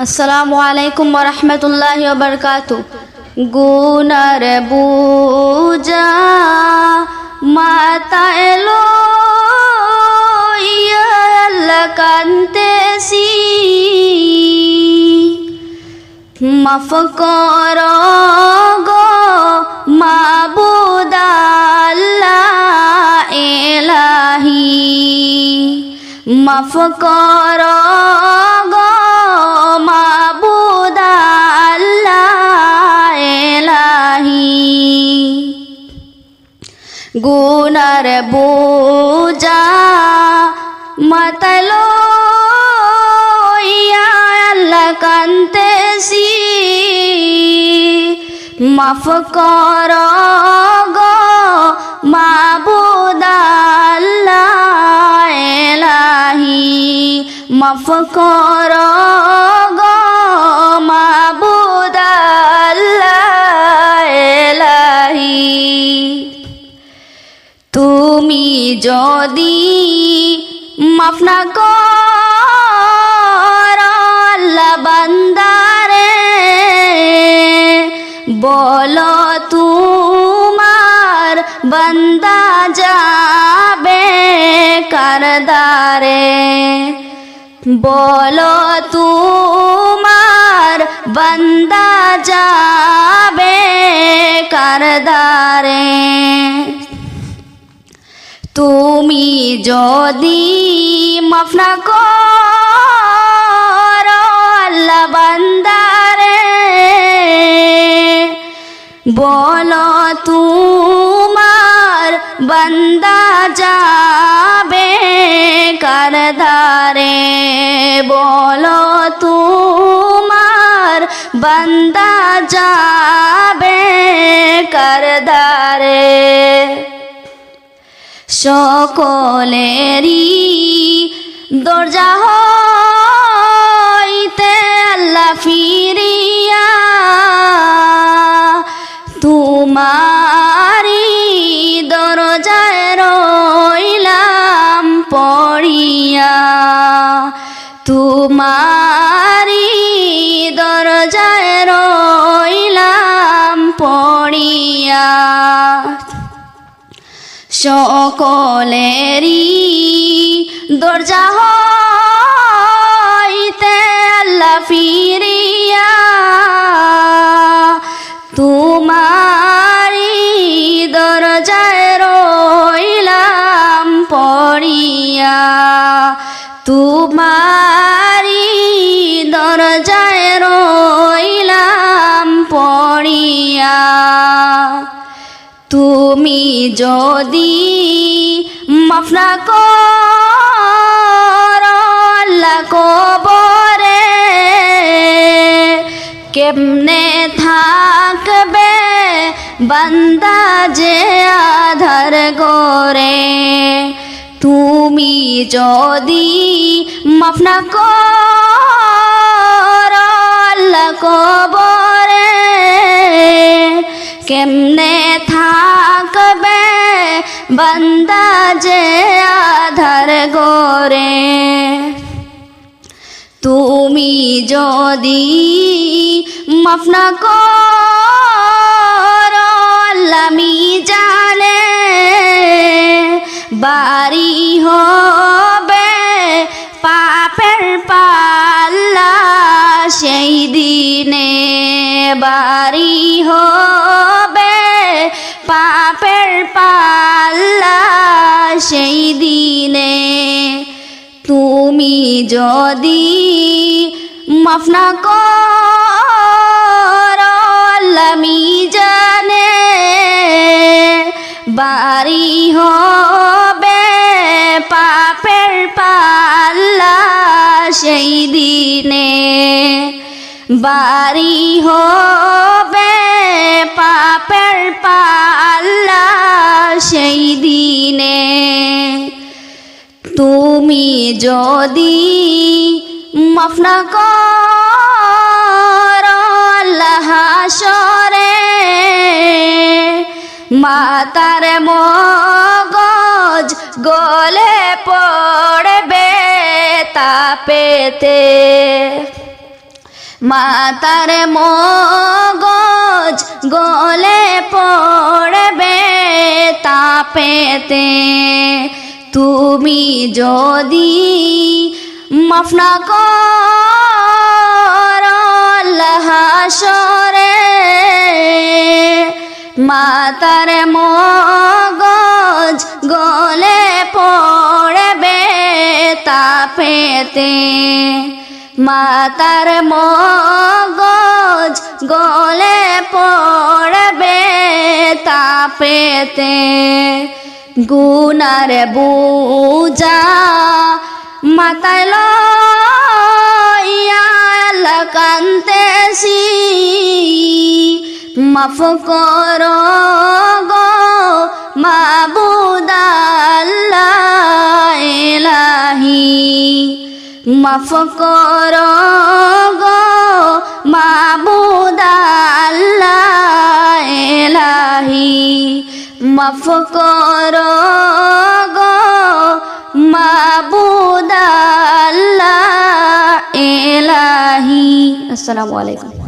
আসসালামু আলাইকুম রহমতুল্লাহ বরকাতু গুনার বুজা মাতা এলো আল্লাহ কান্তেসি মাফ কর গো মাবুদ আল্লাহ এলাহি মাফ কর গুনার বুজা মাতালো আল্লাহ কান্তেসি মাফ কর গো মাবুদ আল্লাহ এলাহি। মাফ কর যদি মাফ না আল্লাহ বান্দারে, বলো তোমার বান্দা যাবে কারদারে। বলো তোমার বান্দা যাবে কারদারে। যদি মাফ না কর বলো তোমার বান্দা যাবে কারদারে বলো তোমার বান্দা যাবে কারদারে সকলেরই দরজা হইতে সকলেরই দরজা হইতে আল্লাহ ফিরিয়া তোমারি দরজায় রইলাম পড়িয়া। তোমারি দরজায় রইলাম পড়িয়া। তুমি যদি মাফ না কবরে কেমনে থাকবে বান্দা যে আধার গোরে তুমি যদি মাফ না কর কবরে কেমনে বান্দা যে আধার গোরে তুমি যদি মাফ না কর জানে বাড়ি হবে যদি মাফ না কর জানে বাড়ি হবে, পাপের পাল্লা সেই দিনে। বাড়ি হবে, পাপের পাল্লা সেই দিনে। তুমি যদি মাফ না কর, আল্লাহ হাসরে মাতার মগজ গলে পড়বে তাপেতে মাতার মগজ গলে পড়বে তাপেতে তুমি যদি মাফ না কর মাতার মগজ গলে পড়বে তাপেতে। মাতার মগজ গলে পড়বে তাপেতে। গুনার বুজা মাতায় লইয়া কান্তেছি মাফ কর গো মাবুদাল্লাহ মাফ কর গো মাবুদাল্লাহ মাফ কর গো মাবুদাল্লাহ এলাহি। আসসালামু আলাইকুম।